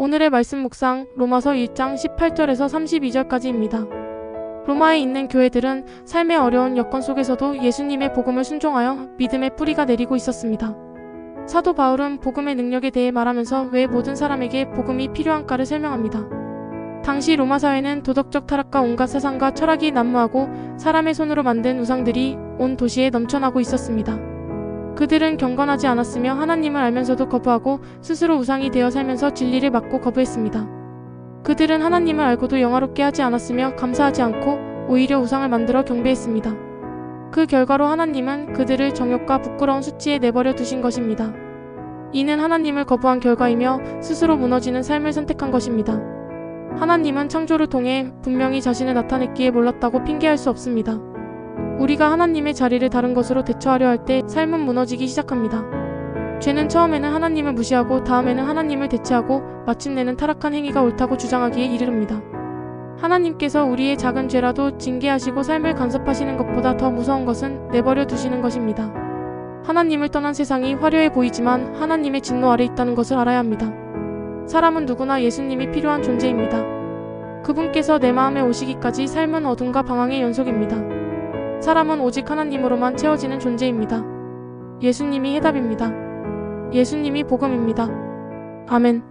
오늘의 말씀 묵상 로마서 1장 18절에서 32절까지입니다. 로마에 있는 교회들은 삶의 어려운 여건 속에서도 예수님의 복음을 순종하여 믿음의 뿌리가 내리고 있었습니다. 사도 바울은 복음의 능력에 대해 말하면서 왜 모든 사람에게 복음이 필요한가를 설명합니다. 당시 로마 사회는 도덕적 타락과 온갖 사상과 철학이 난무하고 사람의 손으로 만든 우상들이 온 도시에 넘쳐나고 있었습니다. 그들은 경건하지 않았으며 하나님을 알면서도 거부하고 스스로 우상이 되어 살면서 진리를 막고 거부했습니다. 그들은 하나님을 알고도 영화롭게 하지 않았으며 감사하지 않고 오히려 우상을 만들어 경배했습니다. 그 결과로 하나님은 그들을 정욕과 부끄러운 수치에 내버려 두신 것입니다. 이는 하나님을 거부한 결과이며 스스로 무너지는 삶을 선택한 것입니다. 하나님은 창조를 통해 분명히 자신을 나타냈기에 몰랐다고 핑계할 수 없습니다. 우리가 하나님의 자리를 다른 것으로 대처하려 할 때 삶은 무너지기 시작합니다. 죄는 처음에는 하나님을 무시하고 다음에는 하나님을 대체하고 마침내는 타락한 행위가 옳다고 주장하기에 이르릅니다. 하나님께서 우리의 작은 죄라도 징계하시고 삶을 간섭하시는 것보다 더 무서운 것은 내버려 두시는 것입니다. 하나님을 떠난 세상이 화려해 보이지만 하나님의 진노 아래 있다는 것을 알아야 합니다. 사람은 누구나 예수님이 필요한 존재입니다. 그분께서 내 마음에 오시기까지 삶은 어둠과 방황의 연속입니다. 사람은 오직 하나님으로만 채워지는 존재입니다. 예수님이 해답입니다. 예수님이 복음입니다. 아멘.